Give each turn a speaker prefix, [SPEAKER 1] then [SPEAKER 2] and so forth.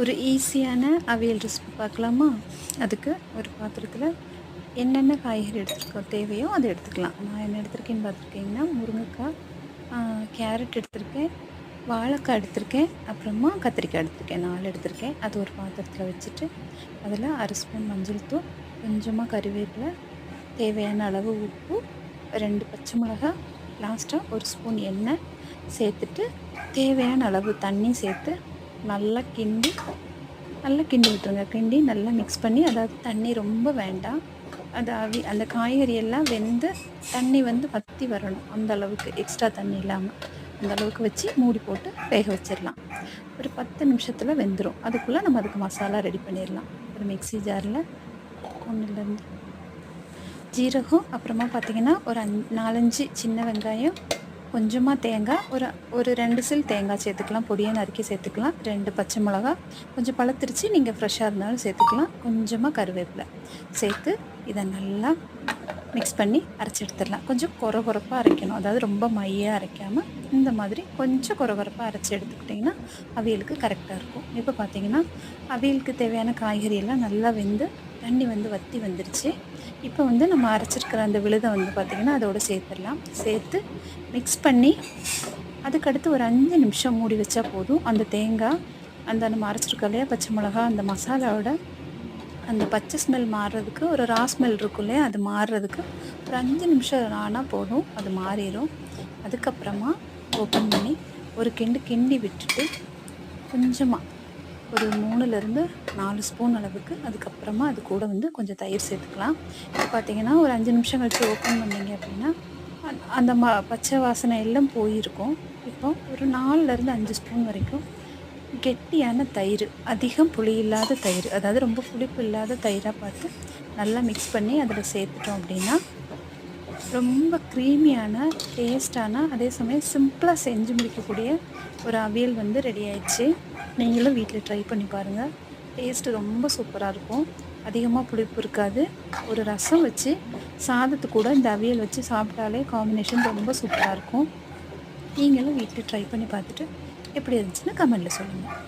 [SPEAKER 1] ஒரு ஈஸியான அவியல் ரெசிபி பார்க்கலாமா? அதுக்கு ஒரு பாத்திரத்தில் என்னென்ன காய்கறி எடுத்துருக்கோம் தேவையோ அதை எடுத்துக்கலாம். நான் என்ன எடுத்திருக்கேன்னு பார்த்துருக்கீங்கன்னா முருங்கைக்காய் கேரட் எடுத்திருக்கேன் வாழைக்காய் எடுத்திருக்கேன் அப்புறமா கத்திரிக்காய் எடுத்திருக்கேன் நாலு எடுத்திருக்கேன். அது ஒரு பாத்திரத்தில் வச்சுட்டு அதில் அரை ஸ்பூன் மஞ்சள் தூள் கொஞ்சமாக கருவேப்பிலை தேவையான அளவு உப்பு ரெண்டு பச்சை மிளகாய் லாஸ்ட்டாக ஒரு ஸ்பூன் எண்ணெய் சேர்த்துட்டு தேவையான அளவு தண்ணி சேர்த்து நல்லா கிண்டி நல்லா கிண்டி விட்டுருங்க. கிண்டி நல்லா மிக்ஸ் பண்ணி அதாவது தண்ணி ரொம்ப வேண்டாம். அது அவி அந்த காய்கறி எல்லாம் வெந்து தண்ணி வந்து வற்றி வரணும். அந்த அளவுக்கு எக்ஸ்ட்ரா தண்ணி இல்லாமல் அந்த அளவுக்கு வச்சு மூடி போட்டு வேக வச்சிடலாம் ஒரு பத்து நிமிஷத்தில் வெந்துடும் அதுக்குள்ளே நம்ம அதுக்கு மசாலா ரெடி பண்ணிடலாம் ஒரு மிக்ஸி ஜாரில் ஒன்றுலேருந்து ஜீரகம் அப்புறமா பார்த்திங்கன்னா ஒரு அஞ் நாலஞ்சு சின்ன வெங்காயம் கொஞ்சமாக தேங்காய் ஒரு ஒரு ரெண்டு சில் தேங்காய் சேர்த்துக்கலாம். பொடியை நறுக்கி சேர்த்துக்கலாம். ரெண்டு பச்சை மிளகா. கொஞ்சம் பழத்திருச்சு நீங்கள் ஃப்ரெஷ்ஷாக இருந்தாலும் சேர்த்துக்கலாம். கொஞ்சமாக கருவேப்பிலை சேர்த்து இதை நல்லா மிக்ஸ் பண்ணி அரைச்சி எடுத்துடலாம். கொஞ்சம் கொர கொரப்பாக அரைக்கணும். அதாவது ரொம்ப மையாக அரைக்காமல் இந்த மாதிரி கொஞ்சம் கொர கொரப்பாக அரைச்சி எடுத்துக்கிட்டிங்கன்னா அவியலுக்கு கரெக்டாக இருக்கும். இப்போ பார்த்தீங்கன்னா அவியலுக்கு தேவையான காய்கறியெல்லாம் நல்லா வெந்து தண்ணி வந்து வற்றி வந்துருச்சு. இப்போ வந்து நம்ம அரைச்சிருக்கிற அந்த விழுதை வந்து பார்த்திங்கன்னா அதோடு சேர்த்துடலாம். சேர்த்து மிக்ஸ் பண்ணி அதுக்கடுத்து ஒரு அஞ்சு நிமிஷம் மூடி வச்சா போதும். அந்த தேங்காய் அந்த நம்ம அரைச்சிருக்கோம் இல்லையா பச்சை மிளகா அந்த மசாலாவோட அந்த பச்சை ஸ்மெல் மாறுறதுக்கு ஒரு ரா ஸ்மெல் இருக்கும் இல்லையா அது மாறுறதுக்கு ஒரு அஞ்சு நிமிஷம் ஆனால் போதும். அது மாறிடும் அதுக்கப்புறமா ஓப்பன் பண்ணி ஒரு கிண்டு கிண்டி விட்டுட்டு கொஞ்சமாக ஒரு மூணுலேருந்து நாலு ஸ்பூன் அளவுக்கு அதுக்கப்புறமா அது கூட வந்து கொஞ்சம் தயிர் சேர்த்துக்கலாம். இப்போ பார்த்தீங்கன்னா ஒரு அஞ்சு நிமிஷம் கழித்து ஓப்பன் பண்ணிங்க அப்படின்னா அந்த- அந்த ம பச்சை வாசனை எல்லாம் போயிருக்கும். இப்போ ஒரு நாலுலேருந்து அஞ்சு ஸ்பூன் வரைக்கும் கெட்டியான தயிர் அதிகம் புளி இல்லாத தயிர் அதாவது ரொம்ப புளிப்பு இல்லாத தயிராக பார்த்து நல்லா மிக்ஸ் பண்ணி அதில் சேர்த்துட்டோம் அப்படின்னா ரொம்ப க்ரீமியான டேஸ்டான அதே சமயம் சிம்பிளாக செஞ்சு முடிக்கக்கூடிய ஒரு அவியல் வந்து ரெடி ஆயிடுச்சு. நீங்களும் வீட்டில் ட்ரை பண்ணி பாருங்கள் டேஸ்ட்டு ரொம்ப சூப்பராக இருக்கும். அதிகமாக புளிப்பு இருக்காது. ஒரு ரசம் வச்சு சாதத்து கூட இந்த அவியல் வச்சு சாப்பிட்டாலே காம்பினேஷன் ரொம்ப சூப்பராக இருக்கும். நீங்களும் வீட்டில் ட்ரை பண்ணி பார்த்துட்டு எப்படி இருந்துச்சுன்னு கமெண்டில் சொல்லுங்கள்